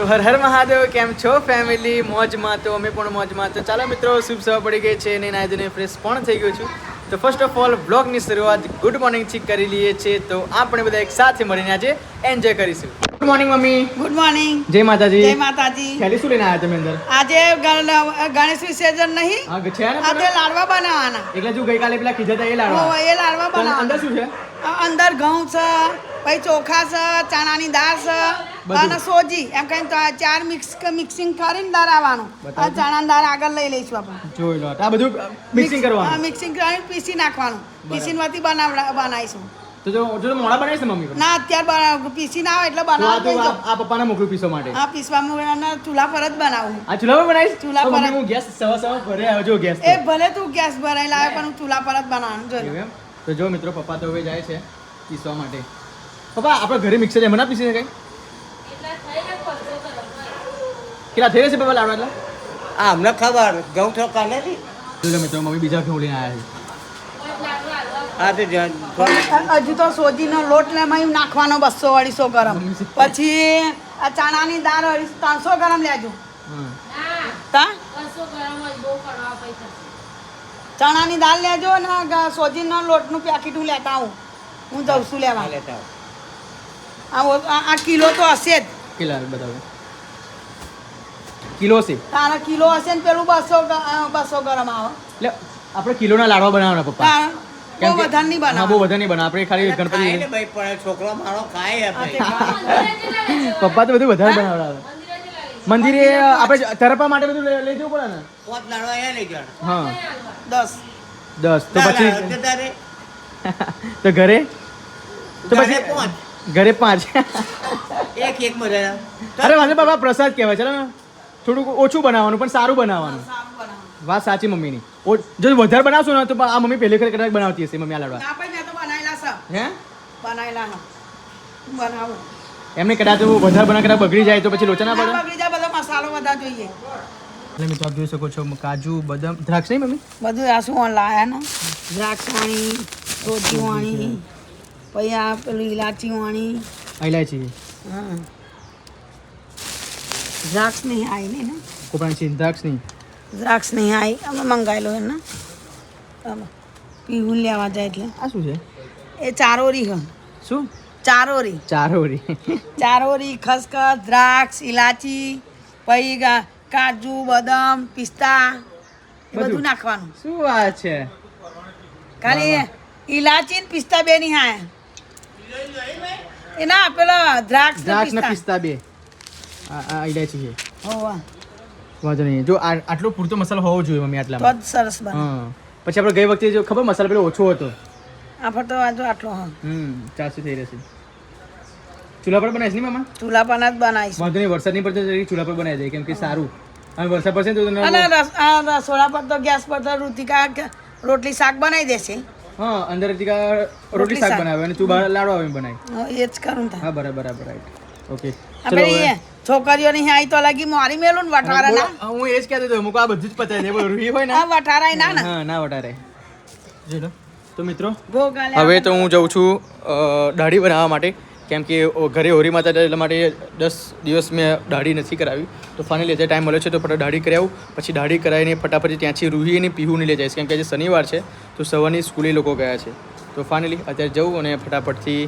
તો હર હર મહાદેવ કેમ છો ફેમિલી મોજમાં તો અમે પણ મોજમાં. તો ચાલો મિત્રો શુભ સવાર પડી ગઈ છે અને ધોઈને ફ્રેશ પણ થઈ ગયો છું. તો ફર્સ્ટ ઓફ ઓલ બ્લોગની શરૂઆત ગુડ મોર્નિંગથી કરી લઈએ છીએ. તો આપણે બધા એક સાથે મળીને આજે એન્જોય કરીશું. Good morning mummy. Good morning જય માતાજી. જય માતાજી. ખેલી શું લઈને આવ્યા તમે અંદર? આજે ગણેશ વિસર્જન નહીં. હા છે ને આજે લાડવા બનાવવાના. એટલે જો ગઈકાલે પેલા કીધા હતા એ લાડવા. એ લાડવા તો અંદર શું છે? અંદર ઘઉં છે પછી ચોખા છે ચણાની દાળ છે અને સોજી. એમ કઈ ચાર મિક્સ મિક્સિંગ કરીને દાળ આવવાનું આ ચણાની દાળ આગળ લઈ લઈશું આપણે. જોઈ લો. આ બધું મિક્સિંગ કરવાનું. મિક્સિંગ કરીને પીસી નાખવાનું. પીસી પીસીમાંથી બનાવડા બનાવીશું. તો જો જો મોડા બનાવીશ મમ્મી ના અત્યારે પીસી ના આવે એટલે આ બનાવવા તો આ આ પપ્પાને મોકલું પીસો માટે. હા પીસવામાં અને ચૂલા પર જ બનાવું. આ ચૂલા પર બનાવીશ? ચૂલા પર હું ગેસ સવા સવા ભરે આવજો ગેસ એ ભલે તું ગેસ ભરાઈ લાવે પણ હું ચૂલા પર જ બનાવવાનું જો? તો જો મિત્રો પપ્પા તો હવે જાય છે પીસવા માટે. પપ્પા આપણે ઘરે મિક્સર એમાં આપી છે શકાય કેટલા થઈ રહેશે પપ્પા લાડવા એટલા? આ અમને ખબર ઘઉં ચોખા નથી જો. મિત્રો મમ્મી બીજા ઘઉં લઈને આવ્યા છે. તો હજુ તો સોજીનો લોટ લેમાં નાખવાનો બસો અઢીસો ગરમ. પછી આ ચણાની દાળ અઢીસો ત્રણસો ગરમ લેજો. છે હા. તા? ચણાની દાળ લેજો અને સોજીનો લોટનું પેકેટ હું લેતા આવું. હું જઉં છું લેવા. લેતા આવો. આ કિલો તો હશે જ. કિલો બતાવો. કિલો છે તારા કિલો હશે ને પેલું બસો બસો ગરમ આવે. એટલે આપણે કિલોના લાડવા બનાવવાના પપ્પા. બહુ વધારે નહીં બહુ વધારે નહીં બનાવ આપણે ખાલી ગણપતિ ભાઈ પણ છોકરો મારો ખાય પપ્પા તો બધું વધારે બનાવડાવે મંદિરે આપણે તરપા માટે બધું લઈ લઈ જવું પડે ને? પોત લાડવા અહીંયા લઈ જવાના. હા. દસ. દસ. તો પછી તો ઘરે? તો પછી પાંચ. ઘરે પાંચ. એક એક મજા અરે વાંધો બાબા પ્રસાદ કહેવાય ચાલો ને. થોડુંક ઓછું બનાવવાનું પણ સારું બનાવવાનું. વાત સાચી મમ્મીની. જો વધારે બનાવશો ને તો આ મમ્મી પહેલી વખત કદાચ બનાવતી હશે મમ્મી આ લાડવા. છે. હે? બનાવેલા બનાવું. એમને કદાચ વધારે બનાવ કદાચ બગડી જાય તો પછી લોચા ના પડે. બગડી જાય બધો મસાલો બધા જોઈએ. એટલે મિત્રો આપ જોઈ શકો છો કાજુ બદામ દ્રાક્ષ નહીં મમ્મી? બધું આ શું લાયા ને? દ્રાક્ષ વાણી રોજી વાણી પછી આ પેલું ઇલાચી વાણી. ઇલાયચી હા. દ્રાક્ષ નહીં આવી નહીં ને? કોપરાની છે દ્રાક્ષ નહીં. દ્રાક્ષ નહીં આવી અમે મંગાવેલો એને પીવું લેવા જાય એટલે. આ શું છે? એ ચારોરી હ. શું? ચારોરી. ચારોરી. ચારોરી ખસખસ દ્રાક્ષ ઇલાચી પછી કાજુ બદામ પિસ્તા એ બધું? બધું નાખવાનું. શું વાત છે? ખાલી ઇલાચી ને પિસ્તા બે ની હા એ ના પેલો દ્રાક્ષ દ્રાક્ષ ના પિસ્તા બે. આ આ ઇલાયચી છે હોવા. વાંધો નહીં. જો આટલો પૂરતો મસાલો હોવો જોઈએ મમ્મી તો આટલામાં સરસ બને. પછી આપણે ગઈ વખતે જો ખબર મસાલો પેલો ઓછો હતો. આપણે તો આજો આટલો હા. હમ ચાસી થઈ રહેશે. ચૂલા પર બનાવીશ નહીં મામા? ચૂલા પર જ બનાવીશ. વાંધો નહીં વરસાદની પર પડતો ચૂલા પર બનાવી દઈએ કેમ કે સારું. અને વરસાદ પડશે તો અને રસોડા પર તો ગેસ પર તો ઋતિકા રોટલી શાક બનાવી દેશે. હા અંદરથી રોટલી શાક. બનાવે અને તું બહાર લાડવા આવીને બનાવી હા, એ જ કરું હા બરાબર બરાબર રાઈટ ઓકે ચલો છોકરીઓ ની આવી તો લાગી મારી મેલું ને વટારા ના હું એ જ કહેતો હતો મુકો આ બધું જ પતાવી દે રૂહી હોય ને. આ વટારાય ના ને. હા ના વટારે જોઈ તો મિત્રો હવે તો હું જઉં છું દાઢી બનાવવા માટે. કેમ કે ઘરે હોરી માતા એટલા માટે દસ દિવસ મેં દાઢી નથી કરાવી. તો ફાઇનલી અત્યારે ટાઈમ મળ્યો છે તો ફટાફટ દાઢી કરાવું. પછી દાઢી કરાવીને ફટાફટ ત્યાંથી રૂહી અને પીહુને લઈ જઈશ કેમ કે આજે શનિવાર છે, તો સવારની સ્કૂલે લોકો ગયા છે. તો ફાઇનલી અત્યારે જવું અને ફટાફટથી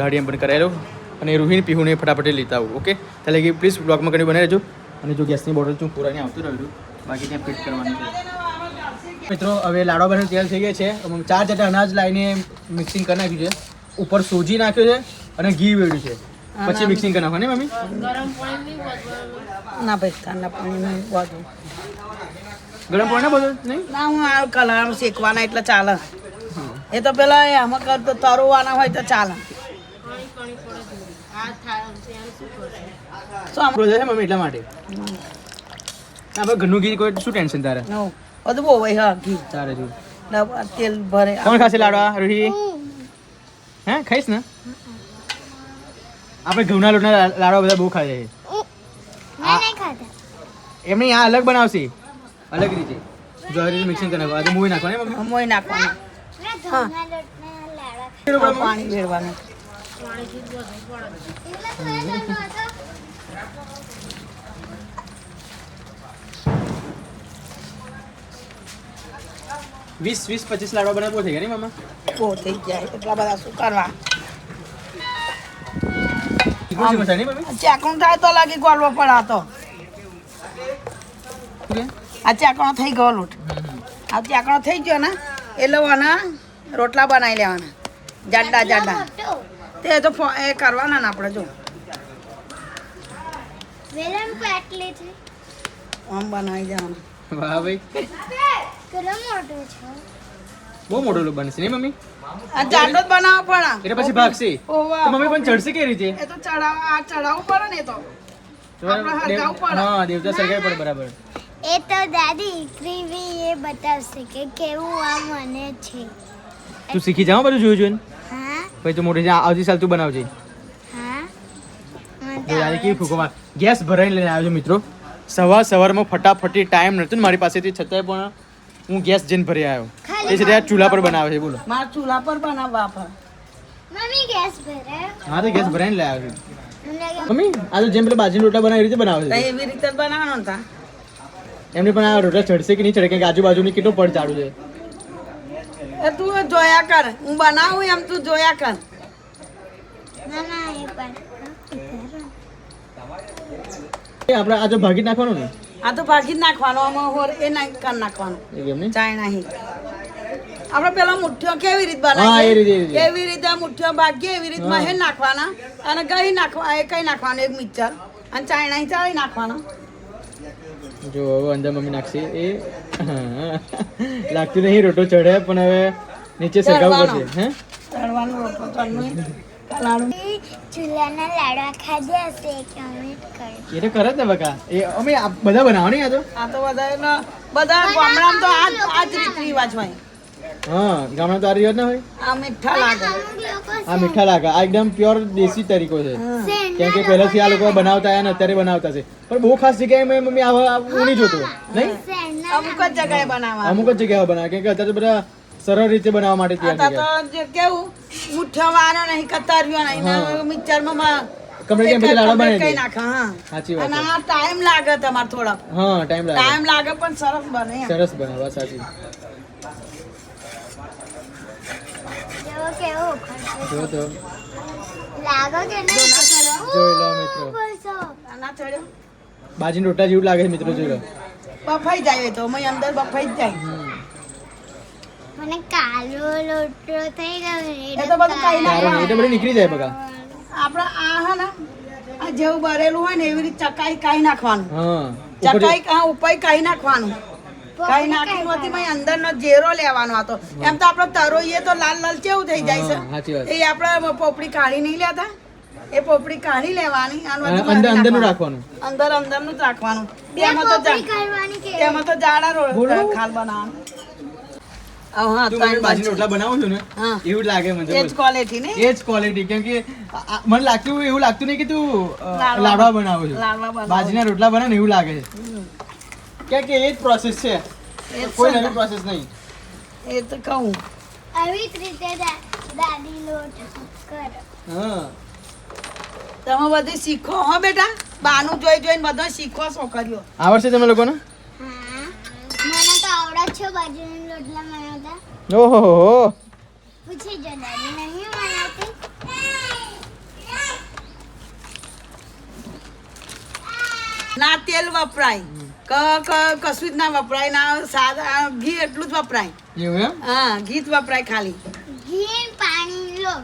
દાઢી એમ પણ કરાવી લઉં અને રૂહીને પીહુને ફટાફટ લેતા આવું ઓકે એટલે કે પ્લીઝ બ્લોગમાં કરી બનાવી રહેજો અને જો ગેસની બોટલ છું પૂરાની આવતું રહ્યું બાકી ત્યાં ફિટ કરવાની મિત્રો, હવે લાડવા બને તેલ થઈ ગયા છે. ચાર જાતે અનાજ લાવીને મિક્સિંગ કરી નાખ્યું છે. ઉપર સોજી નાખ્યો છે. અને ઘી વેડ્યું છે. પછી મિક્સિંગ કરી નાખવાની મમ્મી ના ભાઈ ઠંડા પાણી બધું ગરમ પાણી ના બધું નહીં? ના હું આ કલર શેકવાના એટલે ચાલે. એ તો પેલા આમાં કરતો તરવાના હોય તો ચાલે. શું આમ- છે મમ્મી એટલા માટે? આપણે ઘરનું ઘી કોઈ શું ટેન્શન તારે? બધું બહુ હોય હા ઘી. તારે જો. તેલ ભરે. કોણ ખાશે લાડવા રૂહી? હે ખાઈશ ને? આપણે ઘઉંના લોટના લાડવા બધા બહુ ખાય છે એમ આ અલગ બનાવશે. અલગ રીતે. જો રીતે મિક્સિંગ કરી નાખવા મૂવી નાખવાની મમ્મી મોઈ નાખવાનું. હા પાણી ભેરવાનું વીસ વીસ પચીસ લાડવા બનાવ બહુ થઈ ગયા નહીં મામા? બહુ થઈ ગયા. એટલા બધા શું કરવા? ચાકણું થાય તો લાગી ગોળવો પડે આ તો આ ચાકણો થઈ ગયો લોટ. આ ચેકણો થઈ ગયો ને એટલે આના રોટલા બનાવી લેવાના. જાડા જાડા. તે તો એ કરવાના ને આપણે જો. વેલણ પાટલી છે. આમ બનાવી દેવાના. વાહ ભાઈ. કેટલો મોટો છે? બહુ મોટો બનશે ને મમ્મી? જ બનાવવો પડે એટલે પછી ભાગશે. તો મમ્મી પણ ચડશે કે રીતે? એ તો ચડાવ આ ચડાવવું પડે ને તો. આપણે હરગાવવું પડે. હા દેવતા સરગાઈ પડે બરાબર. એ તો દાદી ત્રિવી એ બતાવશે કે કેવું આ મને છે. તું શીખી જાવ બધું જોયું જોઈને. હા? પછી તું મોટી આવતી સાલ તું બનાવજે. હા? કેવી ફૂકોમાં ગેસ ભરાઈને લઈને આવ્યો મિત્રો. સવાર સવારમાં ફટાફટી ટાઈમ નહોતો ને મારી પાસેથી. છતાંય પણ હું ગેસ જઈને ભરી આવ્યો. એ છે ત્યાં ચૂલા પર બનાવે છે બોલો. મારા ચૂલા પર બનાવવા પડે છે. મમ્મી ગેસ ભરાયો હા તો ગેસ ભરાઈને લઈ આવ્યો છું. મને લાગે મમ્મી આ તો જેમ પેલા બાજરીના રોટલા બનાવે એ રીતે બનાવે તો છે એવી રીતે જ બનાવવાનો ને તા. એમને પણ આ રોટલા ચડશે કે નહીં ચડે કારણ કે આજુબાજુની કેટલું પડ ચાલુ છે. એ તું જોયા કર. હું બનાવું એમ તું જોયા કર. ના ના એ પણ. એ આપણે આ જો ભાગી નાખવાનું ને. આ તો ભાગી જ નાખવાનો આમાં હોર એ નાખ કરી નાખવાનો. ચાય નહીં. આપણે પેલા મુઠ્ઠીઓ કેવી રીત બનાવીએ? એવી રીતે મુઠ્ઠીઓ ભાગીએ? એવી રીતમાં હે. નાખવાના અને ગઈ નાખવા એ કઈ નાખવાનું? એક મિક્સર. અને ચાયણા ચાળી નાખવાનો. જો હવે અંદર મમ્મી નાખશે. એ લાગતું નહીં રોટો ચડે પણ હવે નીચે સગાવું પડશે હે? ચડવાનો રોટો લાડુ ચૂલાના લાડવા ખાધા હશે કમેન્ટ કરો. એ તો કરે ને બકા. એ અમે બધા બનાવો નહીં આ તો? આ તો બધા ગામડામાં તો આ આ જ રીત રિવાજ હોય. હા ગામડા તો આ રિવાજ ના હોય? આ મીઠા લાગે. આ મીઠા લાગે. આ એકદમ પ્યોર દેશી તરીકો છે. કેમ કે પહેલાથી આ લોકો બનાવતા આવ્યા ને અત્યારે બનાવતા છે. પણ બહુ ખાસ જગ્યાએ મેં મમ્મી આવા આ હું નહીં જોતો. નહીં? અમુક જ જગ્યાએ બનાવવા અમુક જ જગ્યાએ બનાવે. કેમ કે અત્યારે તો બધા સરળ રીતે બનાવવા માટે તૈયાર તો કેવું મુઠ્ઠો નહીં કતારિયો નહીં મિક્સરમાં કમરે કે લાડો લાગે તમાર મિત્રો. આના જેવું લાગે મિત્રો જોઈ લો. બફાઈ જાય તો મય અંદર બફાઈ જ જાય. મને કાળો લોટો થઈ ગયો એ તો બધું કઈ ના એ તો બધું નીકળી જાય બગા આપણે આ હે ને આ જેવું ભરેલું હોય ને એવી રીતે ચકાઈ કાઈ નાખવાનું. હા ચકાઈ હા ઉપાય કાઈ નાખવાનું. કાઈ નાખી હોતી મય અંદરનો જેરો લેવાનો હતો એમ તો આપણે તરોઈએ તો લાલ લાલ કેવું થઈ જાય. છે. એ આપણે પોપડી કાઢી નહીં લેતા. એ પોપડી કાઢી લેવાની અને અંદરનું અંદરનું રાખવાનું. અંદર અંદરનું રાખવાનું. તો કે તેમાં તો જાડા રોડ ખાલ બનાવવાનું હવે હા તું ત્રણ મને બાજીના બાજુ. રોટલા બનાવો છો ને એવું લાગે મને એ જ ક્વોલિટી ને? એ જ ક્વોલિટી કેમ કે આ- આ- મને લાગતું એવું લાગતું નહીં કે તું લાડવા લાડવા બનાવો છો. લાડવા રોટલા બનાવે ને એવું લાગે છે. કેમ કે એ જ પ્રોસેસ છે. કોઈ નવી પ્રોસેસ નહીં. એ તો કહું. આવી જ રીતે દાદી લોટ કરો. હા. તમે બધું શીખો હો બેટા. બાનું જોઈ જોઈને બધો શીખો છોકરીઓ. આવડશે તમે લોકોને? છે બાજુના લોટલા બનાવતા? ઓહો. પૂછી જો દાદી નહીં બનાવતી? ના તેલ વપરાય. ક- ક- કશું જ ના વપરાય. ના સાદા ઘી એટલું જ વપરાય. એવું એમ? હા ઘી જ વપરાય ખાલી. ઘી પાણી લો.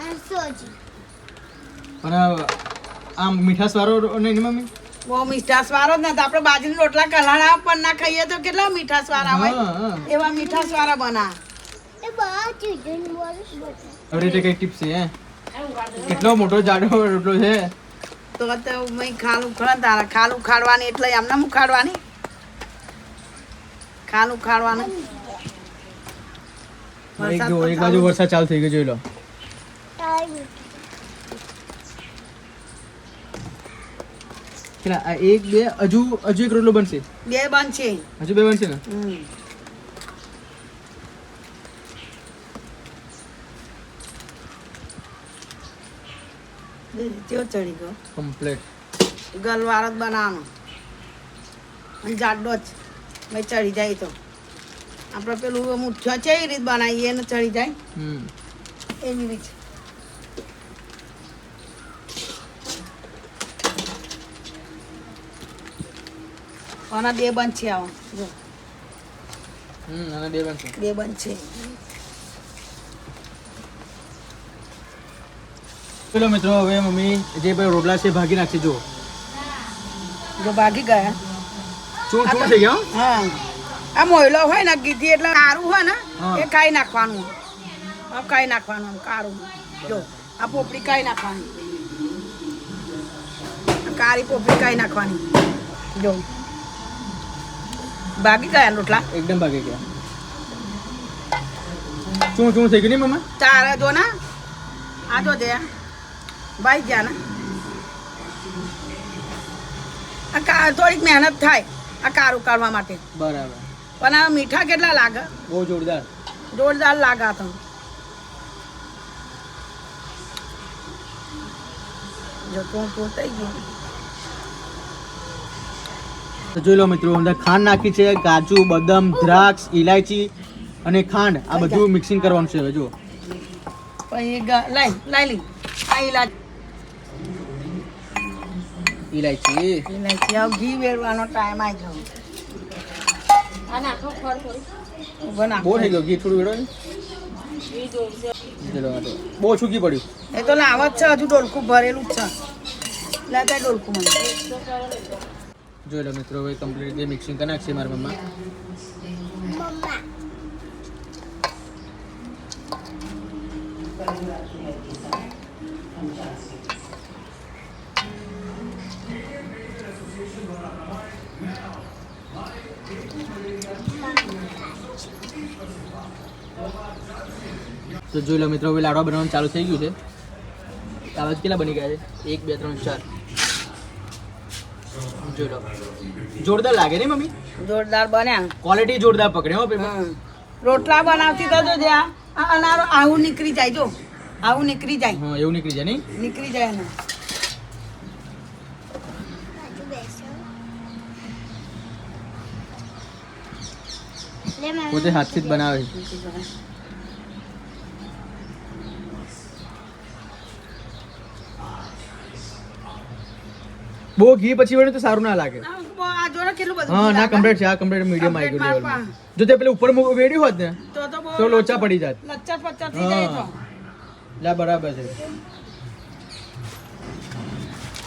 અને સોજી. અને આમ મીઠાસ વાળો નહીં મમ્મી? બહુ મીઠાશ વાળો જ નથી. આપણે બાજરી રોટલા કલાણા પણ ના ખાઈએ તો કેટલા મીઠાશ વાળા હોય. એવા મીઠા વાળા બના એ બહુ હવે રીતે કઈ ટિપ્સ છે કેટલો મોટો જાડો રોટલો છે. તો તો મેં ખાલ ઉખાડ તારા. ખાલ ઉખાડવાની એટલે એમને ઉખાડવાની? ખાલ ઉખાડવાનું. એક બાજુ વરસાદ ચાલુ થઈ ગયો જોઈ લો. કેટલા? આ એક બે હજુ હજુ એક રોટલો બનશે. બે બનશે. હજુ બે બનશે ને. ચડી ગયો? કમ્પ્લીટ ગલવારો જ બનાવવાનો. અને જાડો જ. ભાઈ ચડી જાય તો. આપણે પેલું મુઠ્યો છે એ રીત બનાવીએ ને ચડી જાય. હમ. એવી રીત. આના બે બંધ છે આવો. જો. હમ આના બે બનશે બે બંધ છે. ચલો મિત્રો હવે મમ્મી જે ભાઈ રોટલા છે ભાગી નાખી જો જો ભાગી ગયા. ચૂર ચૂર થઈ ગયો? હા. આ મોયલો હોય ને ગીધી એટલે કારું હોય ને. એ કાઈ નાખવાનું. આ કાઈ નાખવાનું કારું. જો આ પોપડી કાઈ નાખવાની. કારી કાળી પોપડી કાઈ નાખવાની. જો. ભાગી ગયા રોટલા? એકદમ ભાગી ગયા શું શું થઈ ગયું મમ્મા? તારે જો ને. આ જો દે ભાઈ ગયા ને. આ થોડીક મહેનત થાય આ કારું કાઢવા માટે. બરાબર. પણ આ મીઠા કેટલા લાગે? બહુ જોરદાર. જોરદાર લાગા તો. જો તું તું થઈ ગયું. જોઈ લો મિત્રો અંદર ખાંડ નાખી છે કાજુ બદામ દ્રાક્ષ ઇલાયચી અને ખાંડ. આ બધું મિક્સિંગ કરવાનું છે હવે જો પછી ગ- લઈ લઈ લી. આ ઇલાયચી ઇલાયચી હવે ઘી વેરવાનો ટાઈમ આવી ગયો. નાખ. બહુ થઈ ગયો ઘી થોડું વેડો ને. ચલો આ તો. બહુ ઓછું પડ્યું. એ તો લાવ જ છે હજુ ડોલકું ભરેલું જ છે. લેતા ડોલકું મને. જોઈ લો મિત્રો, હવે કમ્પ્લીટ રીતે મિક્સિંગ કરી નાખશે મારા મમ્મા. તો જોઈ લો મિત્રો, હવે લાડવા બનાવવાનું ચાલુ થઈ ગયું છે. આ કેટલા બની ગયા છે? એક, બે, ત્રણ, ચાર. જોઈ લો જોરદાર લાગે ને મમ્મી? જોરદાર બન્યા ક્વોલિટી જોરદાર પકડે હો પેપર રોટલા બનાવતી તો જો આ અનારો આવું નીકળી જાય જો. આવું નીકળી જાય. હા એવું નીકળી જાય નહીં? નીકળી જાય ને પોતે હાથથી જ બનાવે. બહુ ઘી પછી વળે તો સારું ના લાગે. આ જો ને કેટલું બધું હા ના. કમ્પ્લીટ છે આ કમ્પ્લીટ મીડિયમ આવી ગયું લેવલમાં જો તે પેલે ઉપર વેડ્યું હોત ને તો તો બહુ તો લોચા પડી જાત. લચ્ચા પચ્ચા થઈ જાય તો. લા બરાબર છે.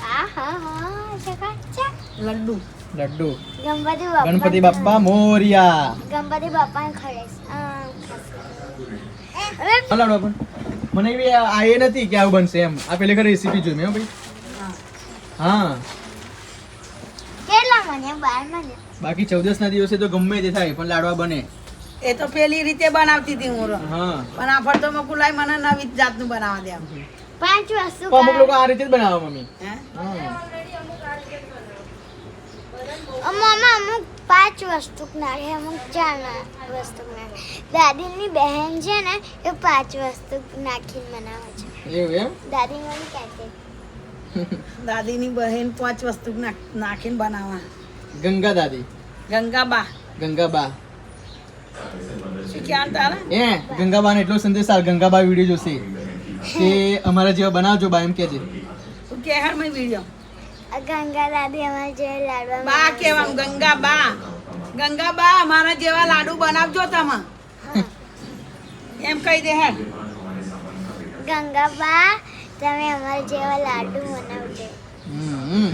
આ હા હા ચકાચક લડ્ડુ. લડ્ડુ. ગણપતિ બાપા બાપ્પા મોરિયા. ગણપતિ પણ મને એવી આ આ એ નથી કે આવું બનશે એમ. આ પેલે ઘરે રેસીપી જોઈ મેં ભાઈ. હા કેટલા મને બાર મને બાકી ચૌદસ ના દિવસે તો ગમે તે થાય પણ લાડવા બને. એ તો પેલી રીતે બનાવતી હતી હું પણ આ ફરતો મકુલાઈ મને નવી જાતનું બનાવવા દે પાંચ વસ્તુ અમુક લોકો આ રીતે જ બનાવે મમ્મી. હે? મમ્મા અમુક પાંચ વસ્તુ નાખે અમુક ચાર વસ્તુ નાખે દાદીની બહેન છે ને એ પાંચ વસ્તુ નાખીને બનાવે છે. એવું એમ? દાદી મને કહેતી. દાદીની બહેન પાંચ વસ્તુ નાખીને બનાવવા ગંગા દાદી. ગંગાબા. ગંગાબા. એ ગંગાબા ને એટલો સંદેશ આ ગંગાબા વીડિયો જોશે કે અમારા જેવા બનાવજો બા એમ કે છે તું કે હેર મેં વીડિયો? ગંગા દાદી અમારે જે લાડવા બા ગંગાબા. ગંગાબા અમારા જેવા લાડુ બનાવજો તમે. એમ કહી દે હેર ગંગા બા તમે અમારા જેવા લાડુ બનાવજો. હમ.